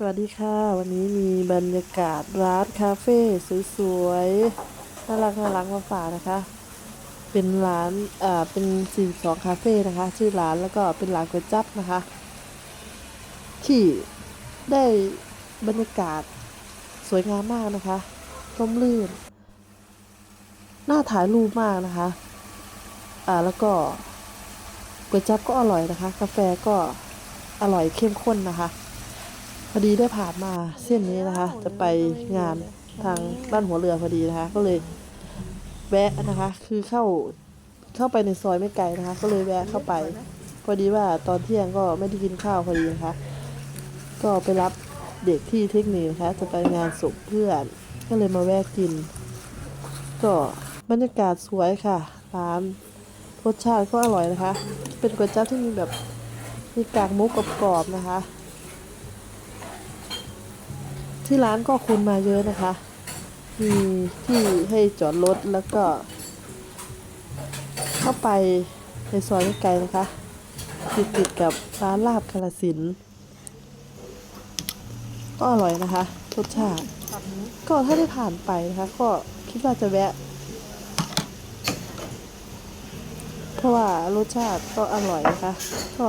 สวัสดีค่ะ วันนี้มีบรรยากาศร้านคาเฟ่สวยๆน่ารักน่ารักมาฝากนะคะ เป็นร้านอ่าเป็น 42 คาเฟ่นะคะ ชื่อร้านแล้วก็เป็นร้านก๋วยจั๊บนะคะ ที่ได้บรรยากาศสวยงามมากนะคะร่มรื่นน่าถ่ายรูปมากนะคะอ่าแล้วก็ก๋วยจั๊บก็อร่อยนะคะ กาแฟก็อร่อยเข้มข้นนะคะ อดีได้ผ่านมาเส้นนี้นะคะ จะไปงานทางบ้านหัวเรือพอดีนะคะ ก็เลยแวะนะคะ คือเข้าเข้าไปในซอยไม่ไกลนะคะ ก็เลยแวะเข้าไป พอดีว่าตอนเที่ยงก็ไม่ได้กินข้าวพอดีนะคะ ก็ไปรับเด็กที่เทคนิคนะคะ จะไปงานศพเพื่อน ก็เลยมาแวะกิน ก็บรรยากาศสวยค่ะร้านรสชาติก็อร่อยนะคะ เป็นก๋วยจั๊บที่มีแบบมีกากมุกกรอบๆนะคะ ที่ร้านก็คนมาเยอะนะคะ มีที่ให้จอดรถแล้วก็ เข้าไปในซอยไม่ไกลนะคะ ติดติดกับร้านลาบกาลสิน ก็อร่อยนะคะรสชาติ ก็ถ้าได้ผ่านไปนะคะ ก็คิดว่าจะแวะ เพราะว่ารสชาติก็อร่อยนะคะ ก็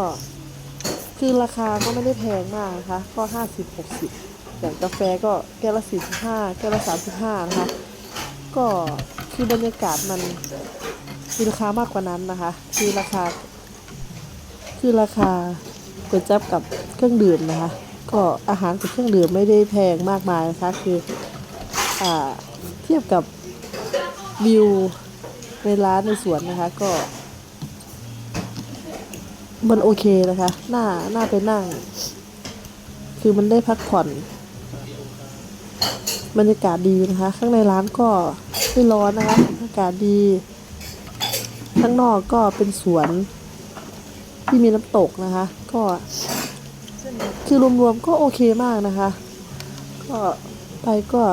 คือราคาก็ไม่ได้แพงมากนะคะ ก็ห้าสิบหกสิบ อย่างกาแฟก็แก้วละสี่สิบห้าแก้วละสามสิบห้านะคะ ก็คือบรรยากาศมันมีราคามากกว่านั้นนะคะ คือราคา คือราคาก๋วยจั๊บกับเครื่องดื่มนะคะ ก็อาหารกับเครื่องดื่มไม่ได้แพงมากมายนะคะ คืออ่าเทียบกับวิวในร้านในสวนนะคะ ก็ มันโอเคนะคะน่าน่าไปนั่ง คือมันได้พักผ่อน บรรยากาศดีนะคะ ข้างในร้านก็ไม่ร้อนนะคะอากาศดี ข้างนอกก็เป็นสวนที่มีน้ำตกนะคะ ก็คือรวมๆก็โอเคมากนะคะ ก็ไปก็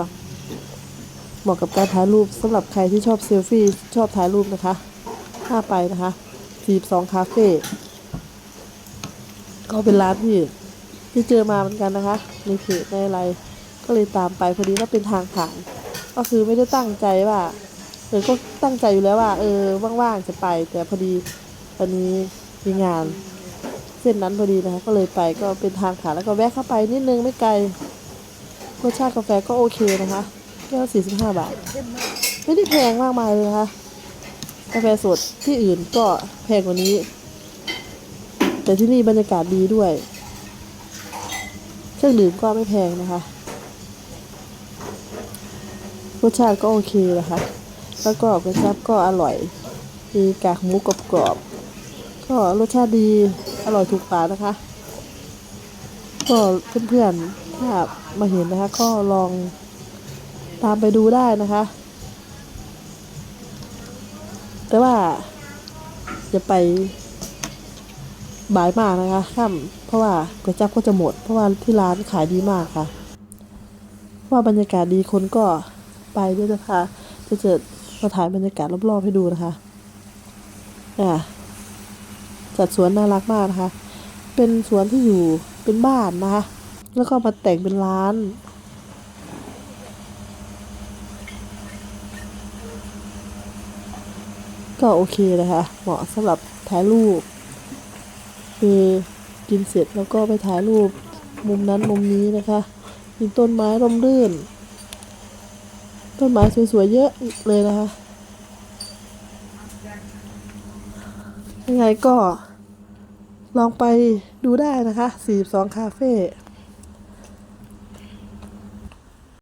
เหมาะกับการถ่ายรูปสำหรับใครที่ชอบเซลฟี่ชอบถ่ายรูปนะคะถ้าไปนะคะ42คาเฟ่ก็เป็นร้านที่ที่เจอมาเหมือนกันนะคะในเพจในอะไร ก็เลยตามไปพอดีว่าเป็นทางผ่าน ก็คือไม่ได้ตั้งใจว่าเออก็ตั้งใจอยู่แล้วว่า เออว่างๆจะไป แต่พอดีตอนนี้มีงาน เส้นนั้นพอดีนะคะก็เลยไปก็เป็นทางผ่านแล้วก็แวะเข้าไปนิดนึงไม่ไกลรสชาติกาแฟก็โอเคนะคะแก้วสี่สิบห้าบาท ไม่ได้แพงมากมายเลยนะคะกาแฟสดที่อื่นก็แพงกว่านี้ แต่ที่นี่บรรยากาศดีด้วย เครื่องดื่มก็ไม่แพงนะคะ รสชาติก็โอเคนะคะ แล้วก็ก๋วยจั๊บก็อร่อย มีกากหมูกรอบๆก็รสชาติดีอร่อยถูกปากนะคะ ก็เพื่อนๆถ้ามาเห็นนะคะ ก็ลองตามไปดูได้นะคะ แต่ว่าจะไปบ่ายมากนะคะค่ำเพราะว่าก๋วยจั๊บก็จะหมด เพราะว่าที่ร้านขายดีมากค่ะ ว่าบรรยากาศดีคนก็ ไปด้วยนะคะ จะเจอมาถ่ายบรรยากาศรอบๆให้ดูนะคะอะจัดสวนน่ารักมากนะคะ เป็นสวนที่อยู่เป็นบ้านนะคะ แล้วก็มาแต่งเป็นร้านก็โอเคนะคะ เหมาะสำหรับถ่ายรูป คือกินเสร็จแล้วก็ไปถ่ายรูปมุมนั้นมุมนี้นะคะ มีต้นไม้ร่มรื่น ต้นไม้สวยๆเยอะเลยนะคะยังไงก็ลองไปดูได้นะคะ 42 คาเฟ่